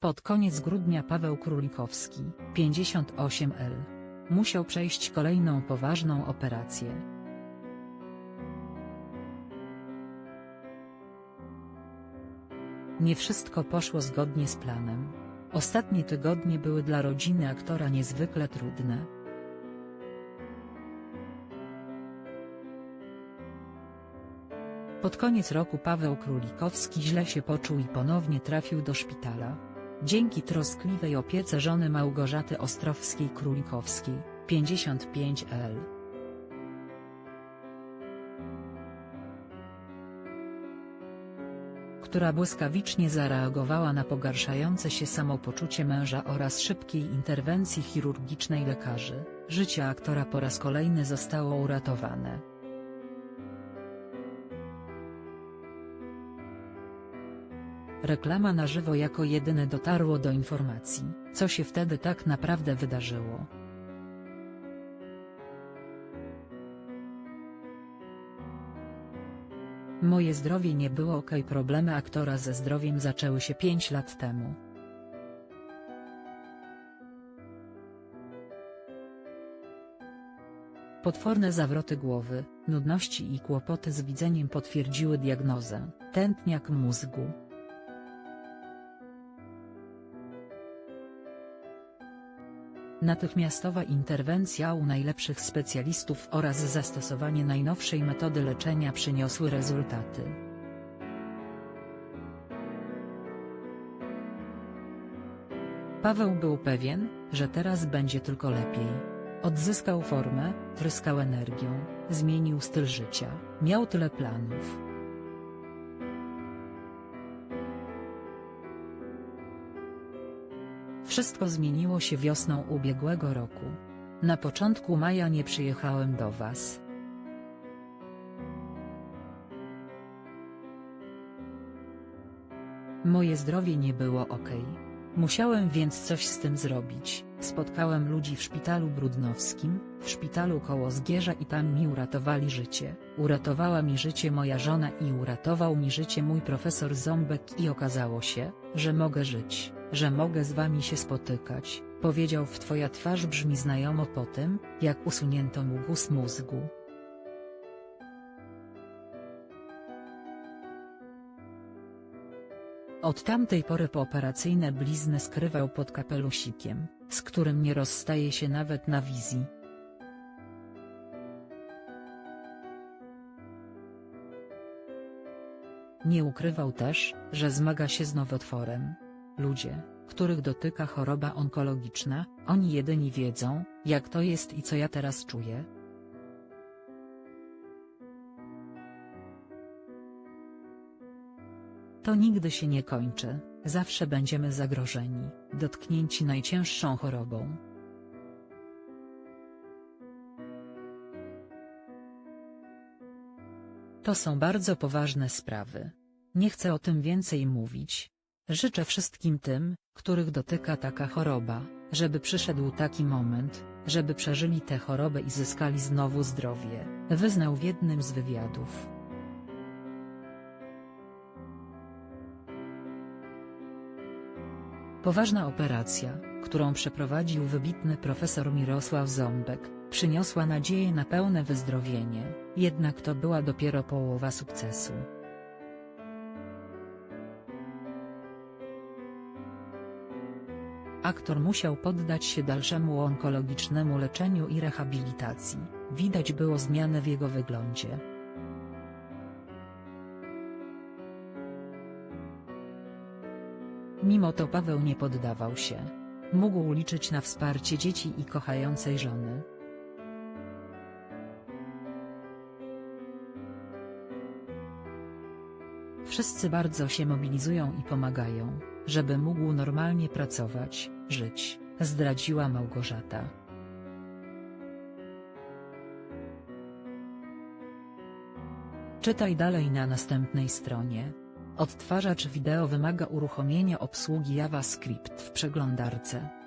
Pod koniec grudnia Paweł Królikowski, 58L, musiał przejść kolejną poważną operację. Nie wszystko poszło zgodnie z planem. Ostatnie tygodnie były dla rodziny aktora niezwykle trudne. Pod koniec roku Paweł Królikowski źle się poczuł i ponownie trafił do szpitala. Dzięki troskliwej opiece żony Małgorzaty Ostrowskiej-Królikowskiej, 55L. która błyskawicznie zareagowała na pogarszające się samopoczucie męża oraz szybkiej interwencji chirurgicznej lekarzy, życie aktora po raz kolejny zostało uratowane. Reklama na żywo jako jedyne dotarło do informacji, co się wtedy tak naprawdę wydarzyło. Moje zdrowie nie było ok. Problemy aktora ze zdrowiem zaczęły się 5 lat temu. Potworne zawroty głowy, nudności i kłopoty z widzeniem potwierdziły diagnozę, tętniak mózgu. Natychmiastowa interwencja u najlepszych specjalistów oraz zastosowanie najnowszej metody leczenia przyniosły rezultaty. Paweł był pewien, że teraz będzie tylko lepiej. Odzyskał formę, tryskał energią, zmienił styl życia, miał tyle planów. Wszystko zmieniło się wiosną ubiegłego roku. Na początku maja nie przyjechałem do Was. Moje zdrowie nie było ok. Musiałem więc coś z tym zrobić. Spotkałem ludzi w szpitalu brudnowskim, w szpitalu koło Zgierza i tam mi uratowali życie. Uratowała mi życie moja żona i uratował mi życie mój profesor Ząbek i okazało się, że mogę żyć, że mogę z wami się spotykać, powiedział w twoja twarz brzmi znajomo po tym, jak usunięto mu guz mózgu. Od tamtej pory pooperacyjne blizny skrywał pod kapelusikiem, z którym nie rozstaje się nawet na wizji. Nie ukrywał też, że zmaga się z nowotworem. Ludzie, których dotyka choroba onkologiczna, oni jedyni wiedzą, jak to jest i co ja teraz czuję. To nigdy się nie kończy, zawsze będziemy zagrożeni, dotknięci najcięższą chorobą. To są bardzo poważne sprawy. Nie chcę o tym więcej mówić. Życzę wszystkim tym, których dotyka taka choroba, żeby przyszedł taki moment, żeby przeżyli tę chorobę i zyskali znowu zdrowie, wyznał w jednym z wywiadów. Poważna operacja, którą przeprowadził wybitny profesor Mirosław Ząbek, przyniosła nadzieję na pełne wyzdrowienie, jednak to była dopiero połowa sukcesu. Aktor musiał poddać się dalszemu onkologicznemu leczeniu i rehabilitacji, widać było zmianę w jego wyglądzie. Mimo to Paweł nie poddawał się. Mógł liczyć na wsparcie dzieci i kochającej żony. Wszyscy bardzo się mobilizują i pomagają, żeby mógł normalnie pracować, żyć, zdradziła Małgorzata. Czytaj dalej na następnej stronie. Odtwarzacz wideo wymaga uruchomienia obsługi JavaScript w przeglądarce.